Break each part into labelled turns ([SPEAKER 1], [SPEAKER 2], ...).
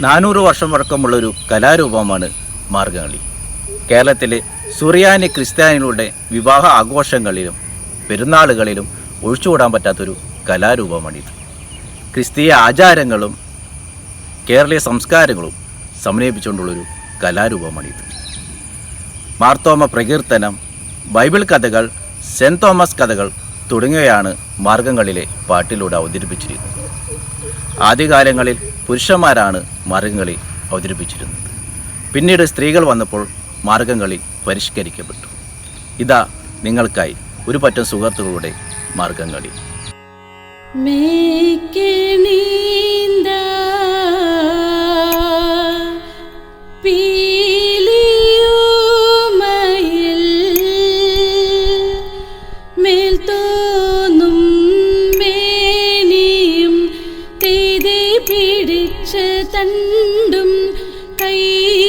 [SPEAKER 1] നാനൂറ് വർഷം പഴക്കമുള്ളൊരു കലാരൂപമാണ് മാർഗംകളി. കേരളത്തിലെ സുറിയാനി ക്രിസ്ത്യാനികളുടെ വിവാഹ ആഘോഷങ്ങളിലും പെരുന്നാളുകളിലും ഒഴിച്ചുകൂടാൻ പറ്റാത്തൊരു കലാരൂപമാണിത്. ക്രിസ്തീയ ആചാരങ്ങളും കേരളീയ സംസ്കാരങ്ങളും സമന്വയിപ്പിച്ചുകൊണ്ടുള്ളൊരു കലാരൂപമാണിത്. മാർത്തോമ പ്രകീർത്തനം ബൈബിൾ കഥകൾ സെന്റ് തോമസ് കഥകൾ തുടങ്ങിയവയാണ് മാർഗങ്ങളിലെ പാട്ടിലൂടെ അവതരിപ്പിച്ചിരിക്കുന്നത്. ആദ്യകാലങ്ങളിൽ പുരുഷന്മാരാണ് മാർഗംകളി അവതരിപ്പിച്ചിരുന്നത്. പിന്നീട് സ്ത്രീകൾ വന്നപ്പോൾ മാർഗംകളി പരിഷ്കരിക്കപ്പെട്ടു. ഇതാ നിങ്ങൾക്കായി ഒരു പറ്റം സുഹൃത്തുക്കളുടെ മാർഗംകളി.
[SPEAKER 2] മേക്കിണീന്ത തണ്ടും കയ്യുമേയും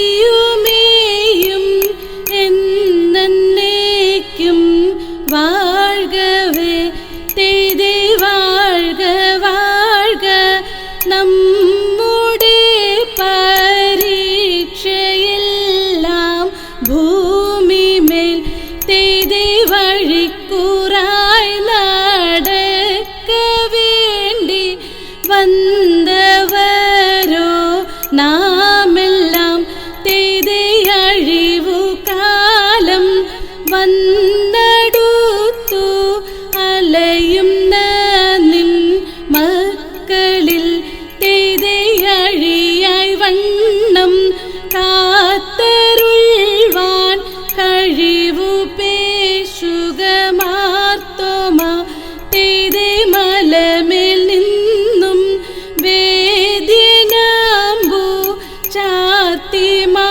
[SPEAKER 2] ফাতিমা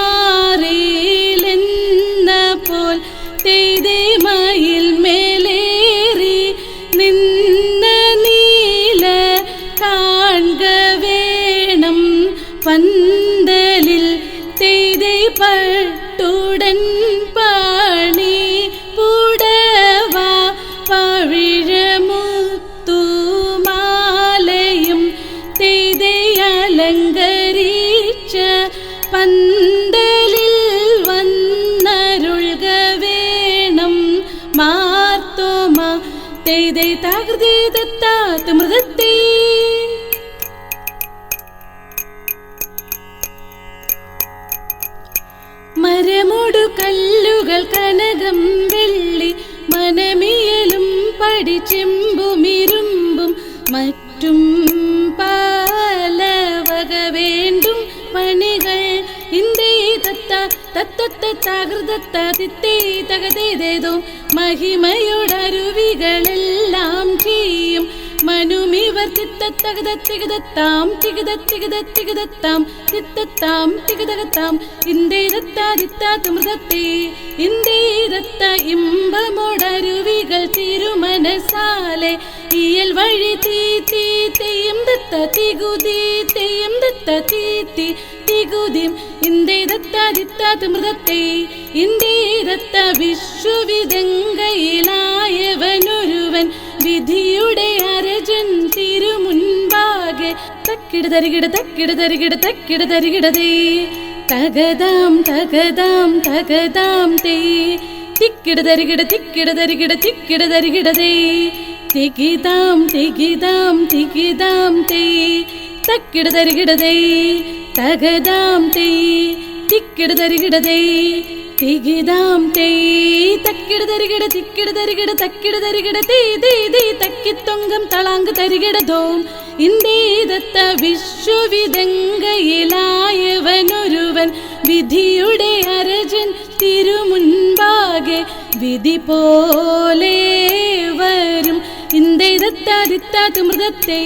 [SPEAKER 2] തെയ്തെ തകൃതി ദത്താത്ത് മൃതത്തെ മരമോടു കല്ലുകൾ കനകം വെള്ളി മനമിയലും പടിച്ചെമ്പുമിരുമ്പും മറ്റും തത്തത്ത തകൃതത്ത തിത്തേ തകതേതേതോ മഹിമയോടരുവികളെല്ലാം ചെയ്യും മനുമിവർ തിത്തത്തകതത്തികതത്താം തികതത്തികതത്തികതത്താം തിത്തത്താം തികതകത്താം ഇന്ദേതത്താതിത്താതമൃതത്തെ ഇന്ദേതത്ത ഇമ്പമോടരുവികൾ തിരുമനസാലെ ഇയൽ വഴി തീ തീ തെയ്യം ദത്ത തികുതി തെയ്യം ദത്ത തീ തീ തികുതിം ഇന്ദേതത്താതിത്താതമൃതത്തെ ഇന്ദേതത്ത വിശ്വവിദങ്കയിലായവനൊരുവൻ വിധിയുടെ അരജൻ തിരുമുൻപാകെ തക്കിട തരികിട തക്കിട തരികിട തക്കിട തരികിടതേ തകതാം തകതാം തകതാം തേ. തിക്കിട തരികിട തിക്കിട തരികിട തിക്കിട തരികിടതേ തികിതാം തികിതാം തികിതാം തേ. തക്കിട തരികിടതേ തകതാം തേ തിക്കിട തരികിടതേ തികിതാം തേ തക്കിട തരികിട തിക്കിട തരികിട തക്കിട തരികിട തേ തേ തേ തക്കിത്തൊങ്കം തളാങ്ക് തരികിടതോം ഇന്ദേതത്ത വിശ്വവിദങ്കയിലായവനൊരുവൻ വിധിയുടെ അരജൻ തിരുമുൻപാകെ വിധി പോലെ വരും. ഇന്ദേതത്താതിത്താത് മൃതത്തെ